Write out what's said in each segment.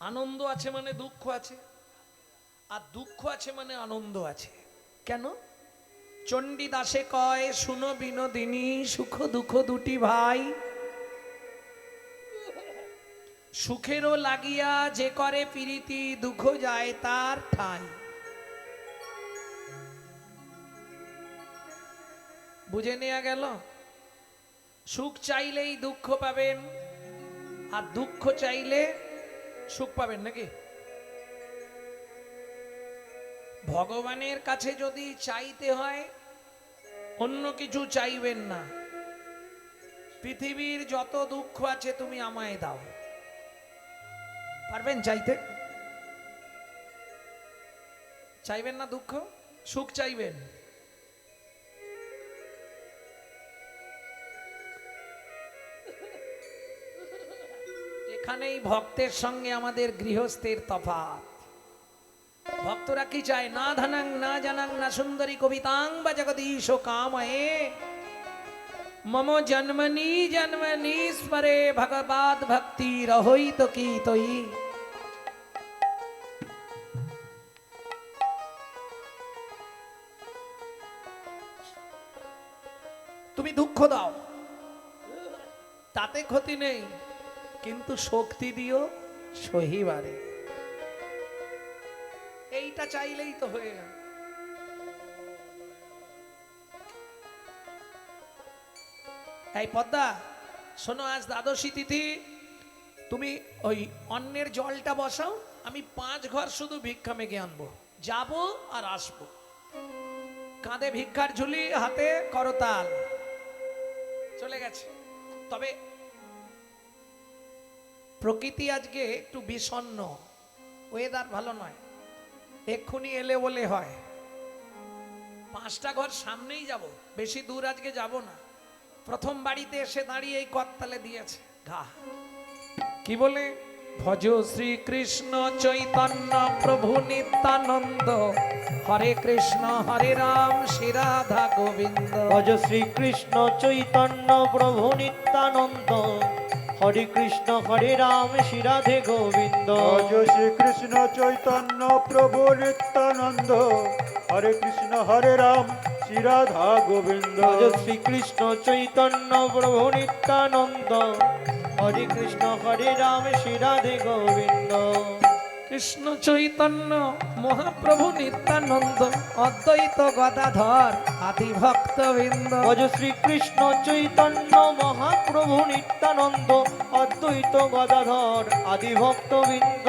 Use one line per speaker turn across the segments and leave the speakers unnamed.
আনন্দ আছে মানে দুঃখ আছে? আর দুঃখ আছে মানে আনন্দ আছে। কেন? চণ্ডীদাসে কয়, শুনো বিনোদিনী, সুখ দুঃখ দুটি ভাই। সুখেরও লাগিয়া যে করে প্রীতি, দুঃখ যায় তার ঠাই। বুঝে নেওয়া গেল? সুখ চাইলেই দুঃখ পাবেন, আর দুঃখ চাইলে সুখ পাবেন নাকি? ভগবানের কাছে যদি চাইতে হয়, অন্য কিছু চাইবেন না। পৃথিবীর যত দুঃখ আছে তুমি আমায় দাও। পারবেন চাইতে? চাইবেন না দুঃখ? সুখ চাইবেন। এখানেই ভক্তের সঙ্গে আমাদের গৃহস্থের তফাৎ। ভক্তরা কি চায়? না ধনাং না জানাং না সুন্দরী কবিতাং বা জগদীশ কাময়ে। মম জন্মনি জন্মনি স্মরে ভগবাদ ভক্তি রহইত কি তৈ। তুমি দুঃখ দাও। তাতে ক্ষতি নেই। কিন্তু শক্তি দিও সহিবারে। এইটা চাইলেই তো হয়ে গেল। এই পদ্মা, শোনো আজ দ্বাদশী তিথি, তুমি ওই অন্যের জলটা বসাও, আমি পাঁচ ঘর শুধু ভিক্ষা মেঘে আনব। যাব আর আসব। কাঁধে ভিক্ষার ঝুলি, হাতে করতাল। চলে গেছে। তবে প্রকৃতি আজকে একটু বিষণ্ণ। ওয়েদার ভালো নয়। এক্ষুনি এলে বলে হয়, পাঁচটা ঘর সামনেই যাব, বেশি দূর আজকে যাব না। প্রথম বাড়িতে এসে দাঁড়িয়ে এই করতালে দিয়েছে, ঘা। কি বলে? ভজ শ্রীকৃষ্ণ চৈতন্য প্রভু নিত্যানন্দ, হরে কৃষ্ণ, হরে রাম, শ্রী রাধা গোবিন্দ।
ভজ শ্রীকৃষ্ণ চৈতন্য প্রভু নিত্যানন্দ হরে কৃষ্ণ হরে রাম শ্রী রাধে গোবিন্দ।
শ্রী শ্রীকৃষ্ণ চৈতন্য প্রভু নিত্যানন্দ। হরে কৃষ্ণ হরে রাম শ্রী রাধা গোবিন্দ।
শ্রী শ্রীকৃষ্ণ চৈতন্য প্রভু নিত্যানন্দ। হরে কৃষ্ণ হরে রাম শ্রী রাধে গোবিন্দ।
কৃষ্ণ চৈতন্য মহাপ্রভু নিত্যানন্দ অদ্বৈত গদাধর আদি ভক্তবৃন্দ
ভজ শ্রীকৃষ্ণ চৈতন্য মহাপ্রভু নিত্যানন্দ অদ্বৈত গদাধর আদি ভক্তবৃন্দ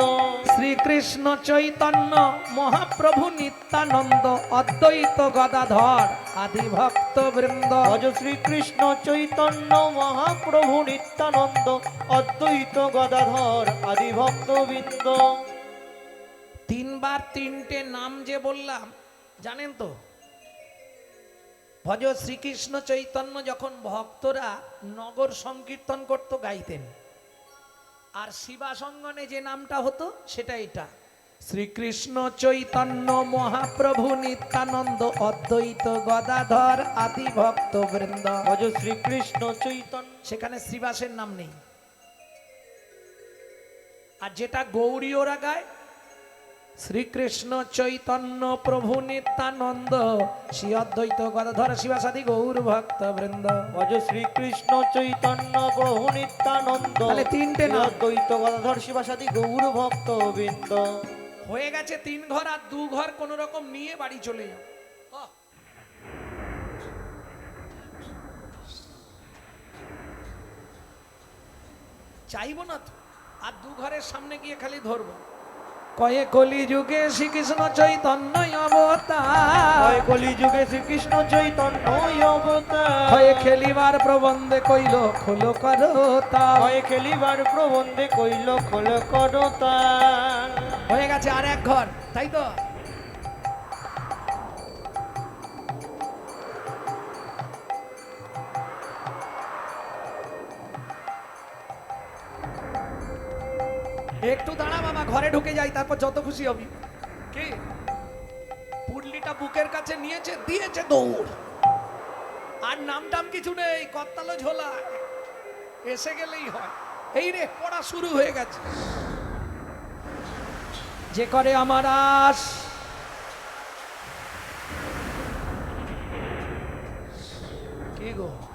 শ্রীকৃষ্ণ চৈতন্য মহাপ্রভু নিত্যানন্দ অদ্বৈত গদাধর আদি ভক্তবৃন্দ
ভজ শ্রীকৃষ্ণ চৈতন্য মহাপ্রভু নিত্যানন্দ অদ্বৈত গদাধর আদি ভক্তবৃন্দ
তিনবার তিনটে নাম যে বললাম জানেন তো? ভজ শ্রীকৃষ্ণ চৈতন্য যখন ভক্তরা নগর সংকীর্তন করত গাইতেন। আর শিবাসঙ্গনে যে নামটা হতো সেটা এটা। শ্রীকৃষ্ণ চৈতন্য মহাপ্রভু নিত্যানন্দ অদ্বৈত গদাধর আদি ভক্ত বৃন্দ।
ভজ শ্রীকৃষ্ণ চৈতন্য।
সেখানে শ্রীবাসের নাম নেই। আর যেটা গৌরী ওরা গায় শ্রীকৃষ্ণ চৈতন্য প্রভু নিত্যানন্দ শ্রী অদ্বৈত গদাধর শিবাসাদি গৌর ভক্ত বৃন্দ
ভজ শ্রীকৃষ্ণ চৈতন্য প্রভু নিত্যানন্দ
তাহলে তিনটে নাম।
অদ্বৈত গদাধর শিবাসাদি গৌর ভক্তবৃন্দ
হয়ে গেছে তিন ঘর আর দু ঘর কোন রকম নিয়ে বাড়ি চলে যাও। চাইব না তো আর দু ঘরের সামনে গিয়ে খালি ধরবো কয়ে কলি যুগে শ্রীকৃষ্ণ চৈতন্য অবতার।
হয় কলিযুগে শ্রীকৃষ্ণ চৈতন্য অবতার।
হয়ে খেলিবার প্রবন্ধে কইল খোল করো তা
হয় খেলিবার প্রবন্ধে কইল খোল করতা
হয়ে গেছে আর এক ঘর তাই তো? একটু দাঁড়া বাবা ঘরে ঢুকে যাই তারপর যত খুশি হবি। কি? পুডলিটা বুকের কাছে নিয়েছে দিয়েছে দৌড়। আর নাম টাম কিছু নেই কত্তালো ঝোলা। এসে গেলেই হয়। এই রে পড়া শুরু হয়ে গেছে। যে করে আমার আস কি গো?